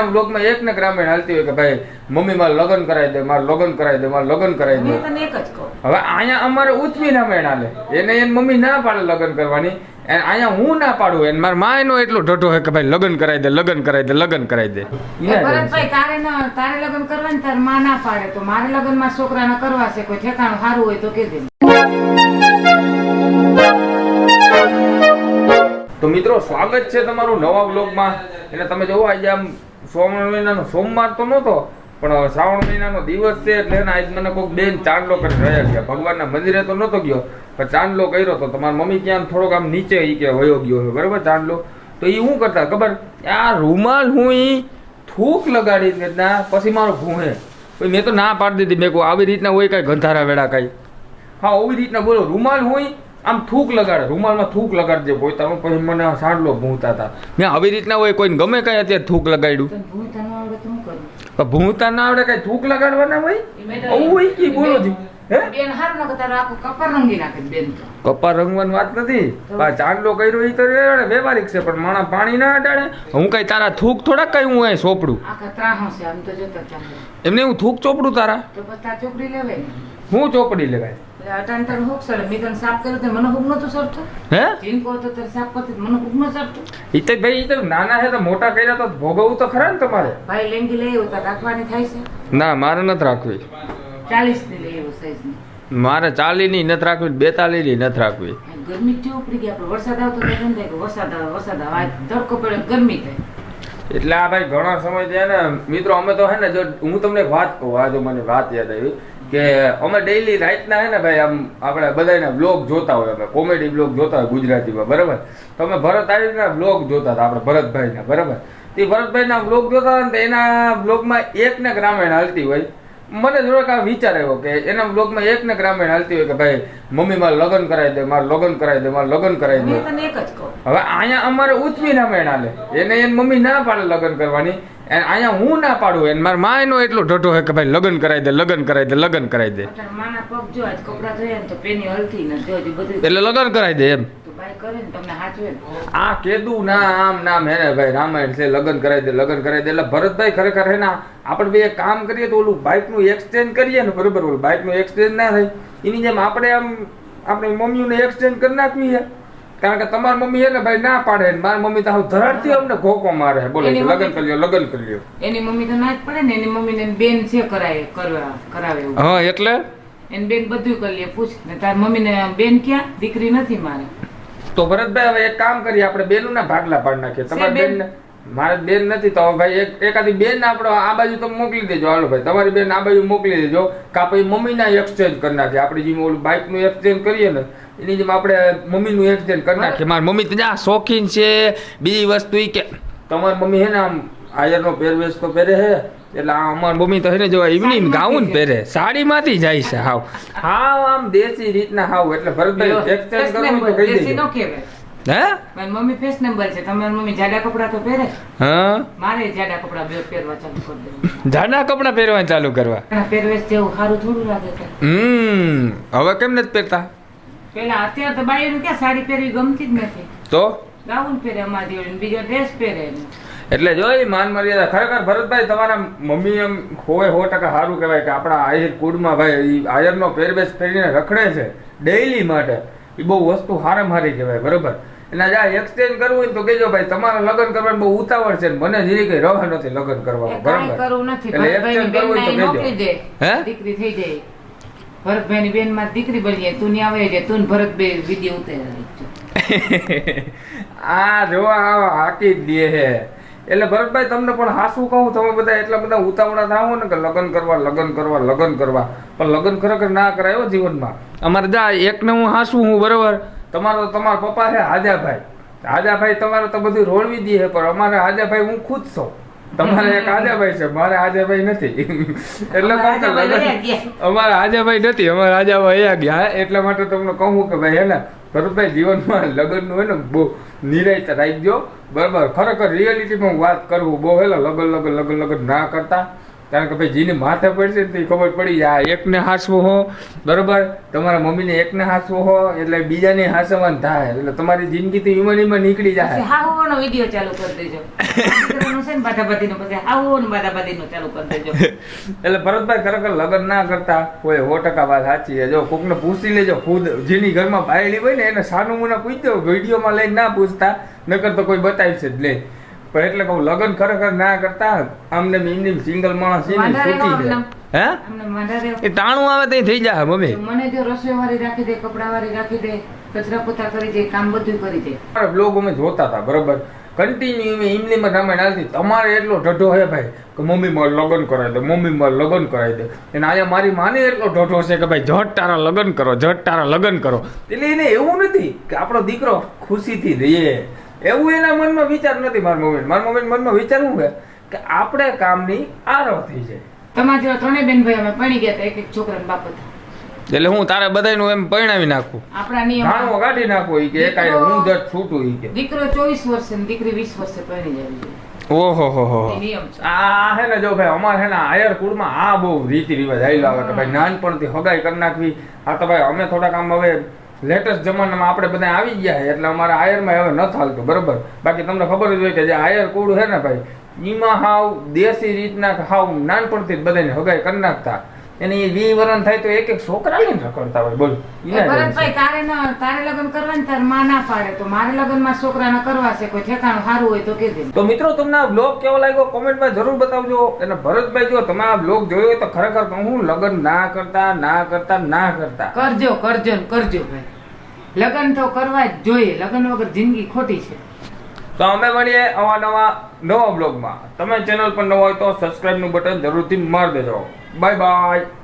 બ્લોગમાં એક ને ગ્રામીણ હાલતી હોય કે ભાઈ મમ્મી મારે લગ્ન કરાવી દે મારે લગ્ન કરાવી દે મારે લગ્ન કરાવી દે. તને એક જ કહું. હવે અહીંયા અમારે ઉતમી ના મેણ હાલે. એને એની મમ્મી ના પાડે લગ્ન કરવાની. અને અહીંયા હું ના પાડું એને મારા મા એનો એટલો ઢોઢો હોય કે ભાઈ લગ્ન કરાવી દે લગ્ન કરાવી દે લગ્ન કરાવી દે. ભરતભાઈ તારે ના તારે લગ્ન કરવા ને તારે માં ના પાડે. તો મારે લગ્નમાં છોકરાને કરવા છે કોઈ ઠેકાણું સારું હોય તો કહેજે તો મિત્રો સ્વાગત છે તમારું નવા બ્લોગમાં એટલે તમે જોવો આજે આમ શ્રાવણ મહિનાનો સોમવાર તો નહોતો, પણ શ્રાવણ મહિનાનો દિવસ છે એટલે એને આજ મને કોઈક બેન ચાંદલો કરી રહ્યા છે. ભગવાનના મંદિરે તો નહોતો ગયો, પણ ચાંદલો કર્યો તો તમારા મમ્મી ક્યાં થોડોક આમ નીચે ઈ કે વયો ગયો છે બરાબર ચાંદલો? તો એ શું કરતા, ખબર? આ રૂમાલ હું એ થૂક લગાડી રીતના પછી મારો ભૂહે. પછી મેં તો ના પાડી દીધી, મેં કહું આવી રીતના હોય કાંઈ ગંધારા વેળા કાંઈ. હા, આવી રીતના બોલો, રૂમાલ હોય આમ થૂક લગાડે રૂમાલમાં થૂક લગાડજે પોતાનું પછી મને સાંડલો ભૂંતા હતા. મેં આવી રીતના હોય કોઈને ગમે કાંઈ અત્યારે થૂક લગાડ્યું. ભૂંતા ના આવડે કઈ થૂક લગાડવાના હોય? આવું હોય કે બોલો જી. કપા રંગવાની વાત નથી. ચાંદલો કર્યો એ તો વ્યવહારિક છે પણ માણા પાણી ના અટાડે. હું કઈ તારા થૂક થોડાક કઈ હું અહીં સોપડું. એમને હું થૂક ચોપડું તારા? ચોપડી લેવાય હું ચોપડી લેવાય. મોટા કર્યા તો ભોગવવું તો ખરા ને તમારે? ભાઈ લેંગી લઈ રાખવાની થાય છે? ના મારે નથી રાખવી. ચાલીસની લઈ આવ્યો સાઈઝની. મારે નથી રાખવી નથી રાખવી. ગરમી ચોપડી ઉપડી ગઈ વરસાદ આવતો વરસાદ આવે વરસાદ આવે. તડકો પડે ગરમી થાય. એટલે આ ભાઈ ઘણા સમય થયા ને મિત્રો અમે તો હે ને જો હું તમને વાત કહું આ જો મને વાત યાદ આવી. કે અમે ડેઈલી રાતના હે ને ભાઈ આમ આપણે બધાને બ્લોગ જોતા હોય અમે. કોમેડી બ્લોગ જોતા હોય ગુજરાતીમાં, બરાબર? તો અમે ભરત આર્યના બ્લોગ જોતા હતા, આપણે ભરતભાઈના, બરાબર? તે ભરતભાઈના બ્લોગ જોતા હતા ને તો એના બ્લોગમાં એક ને ગ્રામીણ હાલતી હોય. મને થોડોક આ વિચાર આવ્યો કે એના બ્લોગમાં એક ને ગ્રામીણ હાલતી હોય કે ભાઈ મમ્મી મારે લગ્ન કરાવી દે મારે લગ્ન કરાવી દે મારે લગ્ન કરાવી દે. હવે અહીંયા અમારે ઉતમી ના મેણ હાલે. એને એની મમ્મી ના પાડે લગ્ન કરવાની. અને અહીંયા હું ના પાડું એને. મારા મા એનો એટલો ઢોઢો હોય કે ભાઈ લગ્ન કરાવી દે લગ્ન કરાવી દે લગ્ન કરાવી દે. એટલે લગ્ન કરાવી દે એમ. આ કેદું ના આમ ના મેને ભાઈ રામાયણ છે લગ્ન કરાવી દે લગ્ન કરાવી દે. એટલે ભરતભાઈ ખરેખર હે ના આપણે બે એક કામ કરીએ તો ઓલું બાઇકનું એક્સચેન્જ કરીએ ને બરોબર ઓલું બાઇકનું એક્સચેન્જ ના થાય. એની જેમ આપણે આમ આપણી મમ્મીઓને એક્સચેન્જ કરી નાખવી છે કારણ કે તમારી મમ્મી એને ભાઈ ના પાડે ને મારી મમ્મી તો હાવ ધરાડતી અમને ઘોકો મારે. બોલો લગન લગ્ન કરી લ્યો લગ્ન કરી લ્યો એની મમ્મી તો ના જ પડે ને એની મમ્મી ને બેન છે કરાય કરવા કરાવે હા એટલે? એની બેન બધું કરી લે પૂછ. ને તાર મમ્મી ને બેન ક્યાં? દીકરી નથી મારે. તો ભરતભાઈ હવે એક કામ કરીએ આપણે બેનું ના ભાગલા પાડ નાખીએ. તમારી બેન? મારે બેન નથી તો ભાઈ એક એકાદી બેન આપણો આ બાજુ તમે મોકલી દેજો. હાલો ભાઈ તમારી બેન આ બાજુ મોકલી દેજો કા પછી મમ્મીના એક્સચેન્જ કરી નાખીએ. આપણે જેમ ઓલું બાઇકનું એક્સચેન્જ કરીએ ને એની જેમ આપણે મમ્મીનું એક્સચેન્જ કરી નાખીએ. મારી મમ્મી ત્યાં શોખીન છે. બીજી વસ્તુ ઈ કે તમારી મમ્મી હે ને આમ આયરનો પહેરવેશ તો પહેરે હે એટલે આ અમાર મમ્મી તો એને ને જો ઇવનિંગ ગાઉન પહેરે સાડીમાંથી જાય છે હાવ. હાવ આમ દેશી રીતના હાવ એટલે ભરતભાઈ એક્સચેન્જ કરવું તો કહી દેજો. હે? મારી મમ્મી ફેશનેબલ છે તમારી મમ્મી જાડા કપડા તો પહેરે? હા. મારે જાડા કપડા બે પહેરવા ચાલુ કરી દેવું. જાડા કપડા પહેરવા ચાલુ કરવા? પહેરવેશ જેવું સારું થોડું લાગે છે. હમ હવે કેમ નથી પહેરતા? પેલા અત્યારે તો બાઈઓને ક્યાં સાડી પહેરવી ગમતી જ નથી. તો? ગાઉન પહેરે અમારી બીજો ડ્રેસ પહેરે એટલે જોઈ માન મર્યાદા ખરેખર ભરતભાઈ તમારા મમ્મી એમ હોય સો ટકા સારું કહેવાય કે આપણા આહિર કુળમાં ભાઈ આયરનો પહેરવેશ પહેરીને રખડે છે ડેઈલી માટે. એ બહુ વસ્તુ હારે મારી કહેવાય બરોબર? એટલે જા એક્સચેન્જ કરવું હોય તો કેજો ભાઈ તમારે લગ્ન કરવાનું બહુ ઉતાવળ છે મને જીરી કઈ રવા નથી લગ્ન કરવાનું બરોબર? એટલે એક્સચેન્જ કરવું હોય તો દે. હે? દીકરી થઈ જાય. ભરતભાઈની બેનમાં દીકરી બની તું ની આવે છે તું ભરતભાઈ વીડિયો ઉતારી આ જોવા આ હાકી જ દે છે એટલે ભરતભાઈ તમને પણ હાસું કહું તમે બધા એટલા બધા ઉતાવળા થાવો ને કે લગ્ન કરવા લગ્ન કરવા લગ્ન કરવા. પણ લગ્ન ખરેખર ના કરાયો જીવનમાં. અમારે જા એકને હું હાસું હું બરોબર? તમારો તમારા પપ્પા છે હાજાભાઈ. હાજાભાઈ તમારે તો બધું રોળવી દે છે પણ અમારે હાજાભાઈ હું ખુદ છું. તમારે એક આજાભાઈ છે મારે આજાભાઈ નથી. એટલે અમારે હાજાભાઈ નથી અમારા આજાભાઈ ગયા. એટલા માટે તમને કહું કે ભાઈ હેને ભરતભાઈ, જીવનમાં લગ્નનું હોય ને, બહુ નિરાયત રાખજો. બરાબર. ખરેખર રિયાલિટીમાં વાત કરવું બહુ હેલો લગન લગન લગન લગન ના કરતા. કારણ કે ભાઈ જીને માથે પડશે ને તો ખબર પડી જાય એકને હાસવો હો. બરોબર? તમારા મમ્મીને એકને હાસવો હો એટલે બીજાને હાસવાનું થાય. એટલે તમારી જિંદગી તો ઈમાં ને નીકળી જાય. હાવોનો વિડિયો ચાલુ કરી દેજો. એટલે ભરતભાઈ ખરેખર લગ્ન ના કરતા કોઈ સો ટકા વાત સાચી છે. જો કોકને પૂછી લેજો ખુદ જેની ઘરમાં બાયડી હોય ને એને સાનું મુના પૂછજો વિડીયોમાં લઈને ના પૂછતા. નકર તો કોઈ બતાવી છે જ લે પણ એટલે કહું લગ્ન ખરેખર ના કરતા આમને એમની સિંગલ માણસ. હે. એ ટાણું આવે તો થઈ જાય મમ્મી. મને જો રસોઈ વાળી રાખી દે કપડા વાળી રાખી દે કચરા પોતા કરી દે કામ બધું કરી દે. બ્લોગ અમે જોતા હતા બરોબર? કન્ટિન્યુ અમે ઇમલીમાં રામાયણ હાલતી. તમારે એટલો ઢઢો હે ભાઈ કે મમ્મી મારે લગ્ન કરાવી દે મમ્મી મારે લગ્ન કરાવી દે. અને અહીંયા મારી માને એટલો ઢઢો છે કે ભાઈ ઝટ તારા લગ્ન કરો ઝટ તારા લગ્ન કરો. એટલે એને એવું નથી કે આપણો દીકરો ખુશીથી રહીએ. એવું એના મનમાં વિચાર નથી મારા મમ્મી મારા મમ્મી મનમાં વિચાર શું છે? કે આપણે કામની આરો થઈ જાય. તમારા જેવા ત્રણેય બેન ભાઈ અમે પડી ગયા એક એક છોકરાને બાપ હતા. એટલે હું તારે બધાયનું એમ પરિણામી નાખું? આપણા નિયમ નાણું કાઢી નાખું ઈ કે કાઈ હું જટ છૂટું ઈ કે. દીકરો ચોવીસ વર્ષે ને દીકરી 20 વર્ષે પરણી જવી જોઈએ ઓહો હો હો નિયમ આ હે ને જો ભાઈ અમારે હે ને આયર કુળમાં આ બહુ રીતિ રિવાજ આવી લાગે કે ભાઈ નાનપણથી હગાઈ કરી નાખવી. આ તો ભાઈ અમે થોડાક આમ હવે લેટેસ્ટ જમાનામાં આપણે બધા આવી ગયા એટલે અમારા આયરમાં હવે ન ચાલતું, બરાબર? બાકી તમને ખબર જ હોય કે જે આયર કુળ છે ને ભાઈ, ઈમાં હાવ દેશી રીતના હાવ નાનપણથી જ બધાને હગાઈ કરી નાખતા. એને એ વી વરણ થાય તો એક એક છોકરા લઈને રખડતા હોય. બોલ. ના ભરતભાઈ તારે ન તારે લગ્ન કરવા ને તારમાં ના પાડે. તો મારે લગ્નમાં છોકરાને કરવા છે કોઈ ઠેકાણું સારું હોય તો કે તો મિત્રો તમને આ બ્લોગ કેવો લાગ્યો? કોમેન્ટમાં જરૂર બતાવજો. અને ભરતભાઈ જો તમે આ બ્લોગ જોયો તો ખરેખર હું લગ્ન ના કરતા ના કરતા ના કરતા. કરજો કરજો ને કરજો ભાઈ. લગ્ન તો કરવા જ જોઈએ. લગ્ન વગર જિંદગી ખોટી છે. તો અમે મળીએ અવા નવા નવા બ્લોગમાં તમે ચેનલ પર નવા હોય તો સબસ્ક્રાઇબનું બટન જરૂરથી મારી દેજો. バイバイ。